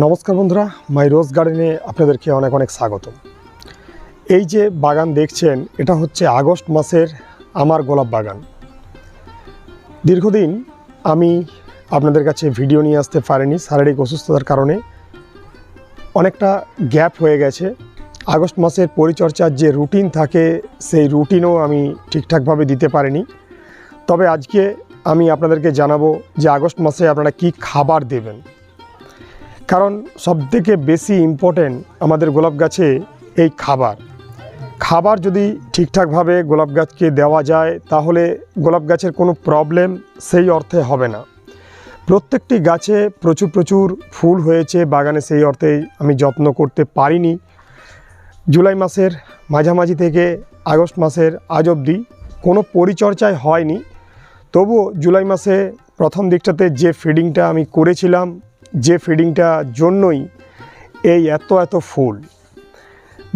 নমস্কার বন্ধুরা, মাই রোজ গার্ডেনে আপনাদেরকে অনেক অনেক স্বাগত এই যে বাগান দেখছেন, এটা হচ্ছে আগস্ট মাসের আমার গোলাপ বাগান। দীর্ঘদিন আমি আপনাদের কাছে ভিডিও নিয়ে আসতে পারিনি, শারীরিক অসুস্থতার কারণে। অনেকটা গ্যাপ হয়ে গেছে। আগস্ট মাসের পরিচর্যার যে রুটিন থাকে, সেই রুটিনও আমি ঠিকঠাকভাবে দিতে পারিনি। তবে আজকে আমি আপনাদেরকে জানাব যে আগস্ট মাসে আপনারা কি খাবার দেবেন। কারণ সবথেকে বেশি ইম্পর্টেন্ট আমাদের গোলাপ গাছে এই খাবার। খাবার যদি ঠিকঠাকভাবে গোলাপ গাছকে দেওয়া যায়, তাহলে গোলাপ গাছের কোনো প্রবলেম সেই অর্থে হবে না। প্রত্যেকটি গাছে প্রচুর প্রচুর ফুল হয়েছে, বাগানে সেই অর্থে আমি যত্ন করতে পারিনি। জুলাই মাসের মাঝামাঝি থেকে আগস্ট মাসের আজ অবধি কোনো পরিচর্যায় হয়নি। তবুও জুলাই মাসে প্রথম দিকটাতে যে ফিডিংটা আমি করেছিলাম যে ফিডিংটা জন্যই এই এত এত ফুল।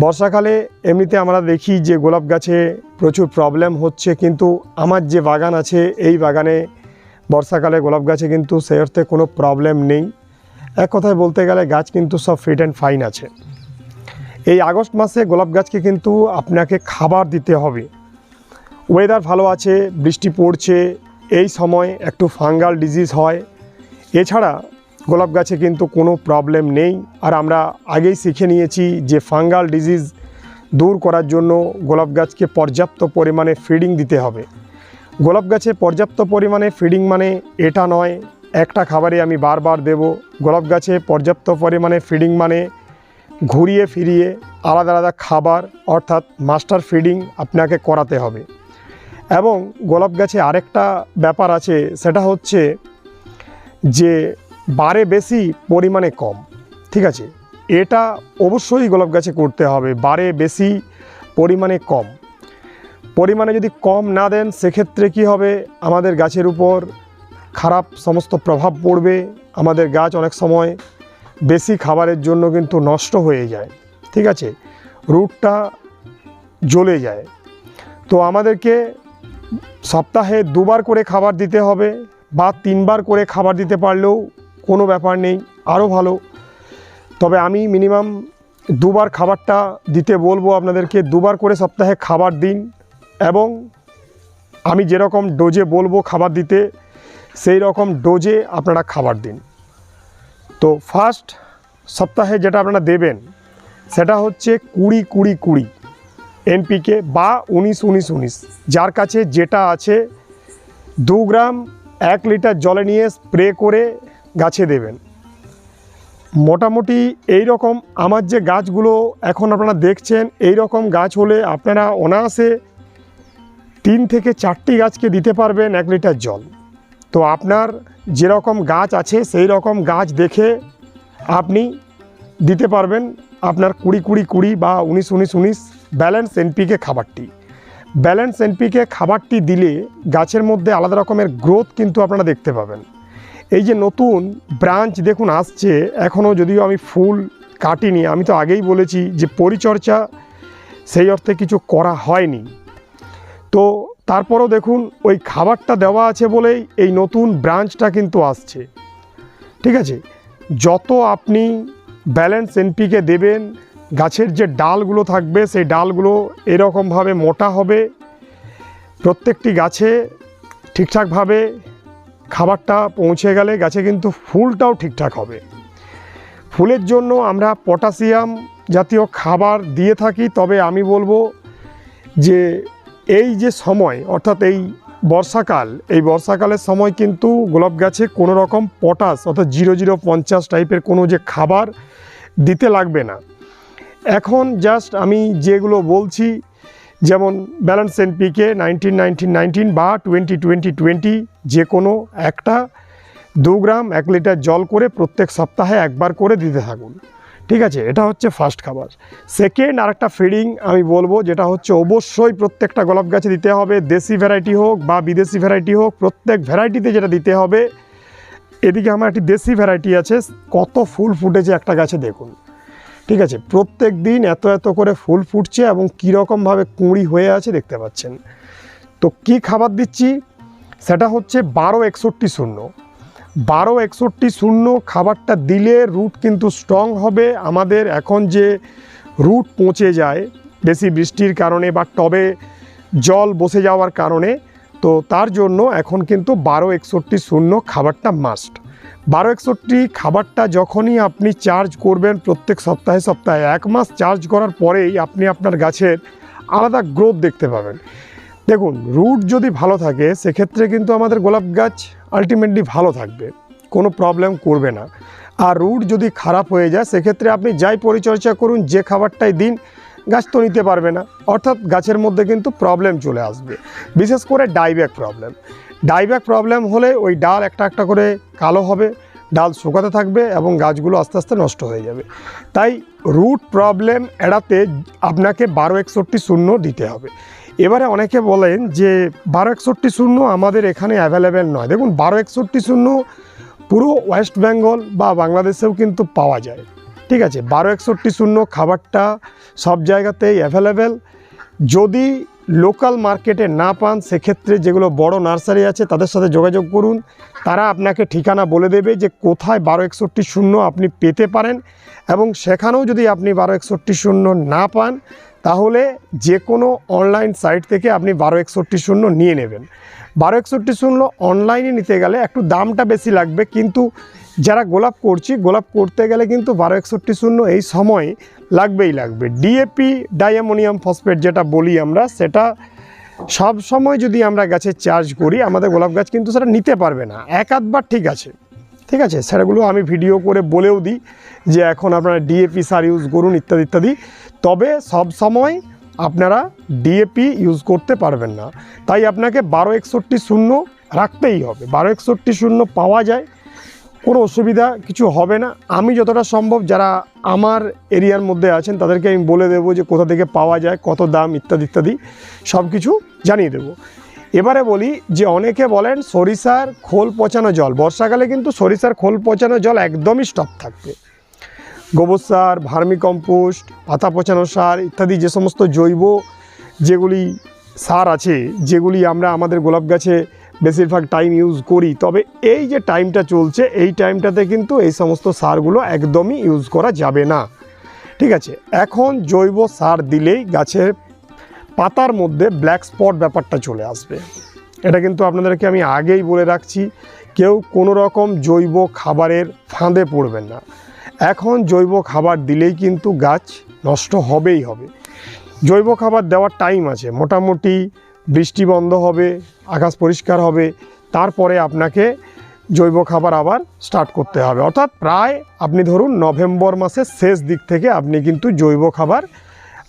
বর্ষাকালে এমনিতে আমরা দেখি যে গোলাপ গাছে প্রচুর প্রবলেম হচ্ছে, কিন্তু আমার যে বাগান আছে, এই বাগানে বর্ষাকালে গোলাপ গাছে কিন্তু সেই অর্থে কোনো প্রবলেম নেই। এক কথায় বলতে গেলে গাছ কিন্তু সব ফিট অ্যান্ড ফাইন আছে। এই আগস্ট মাসে গোলাপ গাছকে কিন্তু আপনাকে খাবার দিতে হবে। ওয়েদার ভালো আছে, বৃষ্টি পড়ছে, এই সময় একটু ফাঙ্গাল ডিজিজ হয়। এছাড়া গোলাপ গাছে কিন্তু কোনো প্রবলেম নেই। আর আমরা আগেই শিখে নিয়েছি যে ফাঙ্গাল ডিজিজ দূর করার জন্য গোলাপ গাছকে পর্যাপ্ত পরিমাণে ফিডিং দিতে হবে। গোলাপ গাছে পর্যাপ্ত পরিমাণে ফিডিং মানে এটা নয়, একটা খাবারে আমি বারবার দেব। গোলাপ গাছে পর্যাপ্ত পরিমাণে ফিডিং মানে ঘুরিয়ে ফিরিয়ে আলাদা আলাদা খাবার অর্থাৎ মাস্টার ফিডিং আপনাকে করাতে হবে। এবং গোলাপ গাছে আরেকটা ব্যাপার আছে, সেটা হচ্ছে যে বারে বেশি পরিমাণে কম। ঠিক আছে? এটা অবশ্যই গোলাপ গাছে করতে হবে, বারে বেশি পরিমাণে কম। পরিমাণে যদি কম না দেন, সেক্ষেত্রে কি হবে? আমাদের গাছের উপর খারাপ সমস্ত প্রভাব পড়বে, আমাদের গাছ অনেক সময় বেশি খাবারের জন্য কিন্তু নষ্ট হয়ে যায়। ঠিক আছে? রুটটা জ্বলে যায়। তো আমাদেরকে সপ্তাহে দুবার করে খাবার দিতে হবে বা তিনবার করে খাবার দিতে পারলেও কোনো ব্যাপার নেই, আরও ভালো। তবে আমি মিনিমাম দুবার খাবারটা দিতে বলব আপনাদেরকে, দুবার করে সপ্তাহে খাবার দিন এবং আমি যেরকম ডোজে বলব খাবার দিতে, সেই রকম ডোজে আপনারা খাবার দিন। তো ফার্স্ট সপ্তাহে যেটা আপনারা দেবেন, সেটা হচ্ছে কুড়ি কুড়ি কুড়ি এনপিকে বা উনিশ উনিশ উনিশ, যার কাছে যেটা আছে, দু গ্রাম এক লিটার জলে নিয়ে স্প্রে করে গাছে দেবেন। মোটামুটি এই রকম আমার যে গাছগুলো এখন আপনারা দেখছেন এই রকম গাছ হলে আপনারা অনায়াসে তিন থেকে চারটি গাছকে দিতে পারবেন এক লিটার জল। তো আপনার যেরকম গাছ আছে সেই রকম গাছ দেখে আপনি দিতে পারবেন আপনার কুড়ি কুড়ি কুড়ি বা উনিশ উনিশ উনিশ ব্যালেন্স এনপিকে খাবারটি। ব্যালেন্স এনপিকে খাবারটি দিলে গাছের মধ্যে আলাদা রকমের গ্রোথ কিন্তু আপনারা দেখতে পাবেন। এই যে নতুন ব্রাঞ্চ দেখুন আসছে এখনও যদিও আমি ফুল কাটিনি, আমি তো আগেই বলেছি যে পরিচর্যা সেই অর্থে কিছু করা হয়নি। তো তারপরও দেখুন, ওই খাবারটা দেওয়া আছে বলেই এই নতুন ব্রাঞ্চটা কিন্তু আসছে। ঠিক আছে? যত আপনি ব্যালেন্স এনপিকে দেবেন, গাছের যে ডালগুলো থাকবে, সেই ডালগুলো এরকমভাবে মোটা হবে, প্রত্যেকটি গাছে ঠিকঠাকভাবে খাবারটা পৌঁছে গেলে গাছে কিন্তু ফুলটাও ঠিকঠাক হবে। ফুলের জন্য আমরা পটাশিয়াম জাতীয় খাবার দিয়ে থাকি, তবে আমি বলব যে এই যে সময়, অর্থাৎ এই বর্ষাকাল, এই বর্ষাকালের সময় কিন্তু গোলাপ গাছে কোনো রকম পটাশ, অর্থাৎ জিরো জিরো পঞ্চাশ টাইপের কোনো যে খাবার দিতে লাগবে না। এখন জাস্ট আমি যেগুলো বলছি যেমন balance NPK nineteen nineteen nineteen বা টোয়েন্টি টোয়েন্টি টোয়েন্টি যে কোনো একটা দু গ্রাম এক লিটার জল করে প্রত্যেক সপ্তাহে একবার করে দিতে থাকুন। ঠিক আছে? এটা হচ্ছে ফার্স্ট খাবার। সেকেন্ড আরেকটা ফিডিং আমি বলব, যেটা হচ্ছে অবশ্যই প্রত্যেকটা গোলাপ গাছে দিতে হবে। দেশি ভ্যারাইটি হোক বা বিদেশি ভ্যারাইটি হোক, প্রত্যেক ভ্যারাইটিতে যেটা দিতে হবে, এদিকে আমার একটি দেশি ভ্যারাইটি আছে, কত ফুল ফুটেছে একটা গাছে দেখুন। ঠিক আছে, প্রত্যেক দিন এত এত করে ফুল ফুটছে এবং কীরকমভাবে কুঁড়ি হয়ে আছে দেখতে পাচ্ছেন। তো কি খাবার দিচ্ছি? সেটা হচ্ছে বারো একষট্টি শূন্য। বারো একষট্টি শূন্য খাবারটা দিলে রুট কিন্তু স্ট্রং হবে। আমাদের এখন যে রুট পচে যায়, বেশি বৃষ্টির কারণে বা টবে জল বসে যাওয়ার কারণে, তো তার জন্য এখন কিন্তু বারো একষট্টি শূন্য খাবারটা মাস্ট বারো একষট্টি খাবারটা যখনই আপনি চার্জ করবেন প্রত্যেক সপ্তাহে সপ্তাহে, এক মাস চার্জ করার পরেই আপনি আপনার গাছের আলাদা গ্রোথ দেখতে পাবেন। দেখুন রুট যদি ভালো থাকে, সেক্ষেত্রে কিন্তু আমাদের গোলাপ গাছ আলটিমেটলি ভালো থাকবে, কোনো প্রবলেম করবে না। আর রুট যদি খারাপ হয়ে যায়, সেক্ষেত্রে আপনি যাই পরিচর্যা করুন, যে খাবারটাই দিন গাছ তো নিতে পারবে না। অর্থাৎ গাছের মধ্যে কিন্তু প্রবলেম চলে আসবে। বিশেষ করে ডাইব্যাক প্রবলেম ডাইব্যাক প্রবলেম হলে ওই ডাল একটা একটা করে কালো হবে, ডাল শুকাতে থাকবে এবং গাছগুলো আস্তে আস্তে নষ্ট হয়ে যাবে। তাই রুট প্রবলেম এড়াতে আপনাকে বারো একষট্টি শূন্য দিতে হবে। এবারে অনেকে বলেন যে বারো একষট্টি শূন্য আমাদের এখানে অ্যাভেলেবেল নয়। দেখুন, বারো একষট্টি শূন্য পুরো ওয়েস্ট বেঙ্গল বা বাংলাদেশেও কিন্তু পাওয়া যায়। ঠিক আছে, বারো একষট্টি শূন্য খাবারটা সব জায়গাতেই অ্যাভেলেবেল যদি লোকাল মার্কেটে না পান, সেক্ষেত্রে যেগুলো বড় নার্সারি আছে, তাদের সাথে যোগাযোগ করুন। তারা আপনাকে ঠিকানা বলে দেবে যে কোথায় বারো একষট্টি শূন্য আপনি পেতে পারেন এবং সেখানেও যদি আপনি বারো একষট্টি শূন্য না পান তাহলে যে কোনো অনলাইন সাইট থেকে আপনি বারো একষট্টি শূন্য নিয়ে নেবেন। বারো একষট্টি শূন্য অনলাইনে নিতে গেলে একটু দামটা বেশি লাগবে, কিন্তু যারা গোলাপ করছি, গোলাপ করতে গেলে কিন্তু বারো একষট্টি শূন্য এই সময় লাগবেই লাগবে। ডিএপি ডায়ামোনিয়াম ফসফেট যেটা বলি আমরা, সেটা সব সময় যদি আমরা গাছে চার্জ করি, আমাদের গোলাপ গাছ কিন্তু সেটা নিতে পারবে না। এক আধবার ঠিক আছে। ঠিক আছে? সেটাগুলো আমি ভিডিও করে বলেও দিই যে এখন আপনারা ডিএপি সার ইউজ করুন, ইত্যাদি ইত্যাদি। তবে সব সময় আপনারা ডিএপি ইউজ করতে পারবেন না। তাই আপনাকে বারো একষট্টি শূন্য রাখতেই হবে। বারো একষট্টি শূন্য পাওয়া যায়, কোনো অসুবিধা কিছু হবে না। আমি যতটা সম্ভব যারা আমার এরিয়ার মধ্যে আছেন, তাদেরকে আমি বলে দেবো যে কোথা থেকে পাওয়া যায়, কত দাম, ইত্যাদি ইত্যাদি সব কিছু জানিয়ে দেবো। এবারে বলি যে অনেকে বলেন সরিষার খোল পচানো জল। বর্ষাকালে কিন্তু সরিষার খোল পচানো জল একদমই স্টপ থাকবে। গোবর সার, ভার্মি কম্পোস্ট, পাতা পচানো সার ইত্যাদি যে সমস্ত জৈব যেগুলি সার আছে, যেগুলি আমরা আমাদের গোলাপ গাছে বেশিরভাগ টাইম ইউজ করি, তবে এই যে টাইমটা চলছে, এই টাইমটাতে কিন্তু এই সমস্ত সারগুলো একদমই ইউজ করা যাবে না। ঠিক আছে, এখন জৈব সার দিলেই গাছের পাতার মধ্যে ব্ল্যাক স্পট ব্যাপারটা চলে আসবে। এটা কিন্তু আপনাদেরকে আমি আগেই বলে রাখছি, কেউ কোনো রকম জৈব খাবারের ফাঁদে পড়বেন না। এখন জৈব খাবার দিলেই কিন্তু গাছ নষ্ট হবেই হবে। জৈব খাবার দেওয়ার টাইম আছে, মোটামুটি বৃষ্টি বন্ধ হবে, আকাশ পরিষ্কার হবে, তারপরে আপনাকে জৈব খাবার আবার স্টার্ট করতে হবে। অর্থাৎ প্রায় আপনি ধরুন নভেম্বর মাসের শেষ দিক থেকে আপনি কিন্তু জৈব খাবার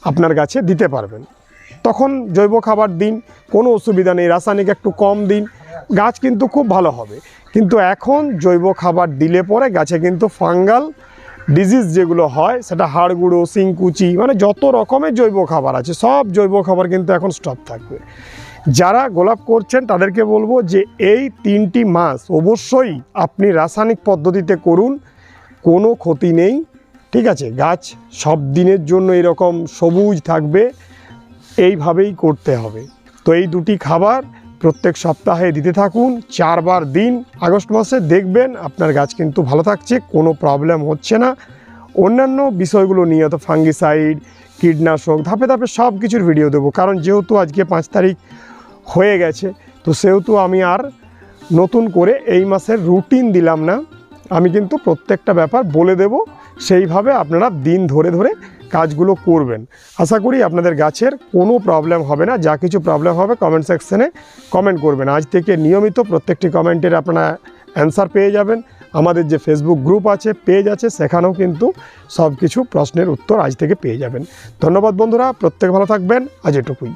আপনার গাছে দিতে পারবেন। তখন জৈব খাবার দিন, কোনো অসুবিধা নেই, রাসায়নিক একটু কম দিন, গাছ কিন্তু খুব ভালো হবে। কিন্তু এখন জৈব খাবার দিলে পরে গাছে কিন্তু ফাঙ্গাল ডিজিজ যেগুলো হয়, সেটা হাড়গুঁড়ো সিংকুচি মানে যত রকমের জৈব খাবার আছে, সব জৈব খাবার কিন্তু এখন স্টপ থাকবে। যারা গোলাপ করছেন, তাদেরকে বলব যে এই তিনটি মাস অবশ্যই আপনি রাসায়নিক পদ্ধতিতে করুন, কোনো ক্ষতি নেই, ঠিক আছে? গাছ সব দিনের জন্য এরকম সবুজ থাকবে এইভাবেই করতে হবে। তো এই দুটি খাবার প্রত্যেক সপ্তাহে দিতে থাকুন, চারবার দিন। আগস্ট মাসে দেখবেন আপনার গাছ কিন্তু ভালো থাকছে, কোনো প্রবলেম হচ্ছে না। অন্যান্য বিষয়গুলো নিয়ে তো ফাঙ্গিসাইড কীটনাশক, ধাপে ধাপে সব কিছুর ভিডিও দেবো। কারণ যেহেতু আজকে পাঁচ তারিখ হয়ে গেছে, তো সেহেতু আমি আর নতুন করে এই মাসের রুটিন দিলাম না। আমি কিন্তু প্রত্যেকটা ব্যাপার বলে দেব। সেইভাবে আপনারা দিন ধরে ধরে কাজগুলো করবেন। আশা করি আপনাদের গাছের কোনো প্রবলেম হবে না। যা কিছু প্রবলেম হবে কমেন্ট সেকশানে কমেন্ট করবেন। আজ থেকে নিয়মিত প্রত্যেকটি কমেন্টের আপনারা অ্যান্সার পেয়ে যাবেন। আমাদের যে ফেসবুক গ্রুপ আছে পেজ আছে, সেখানেও কিন্তু সব কিছু প্রশ্নের উত্তর আজ থেকে পেয়ে যাবেন। ধন্যবাদ বন্ধুরা, প্রত্যেক ভালো থাকবেন। আজ এটুকুই।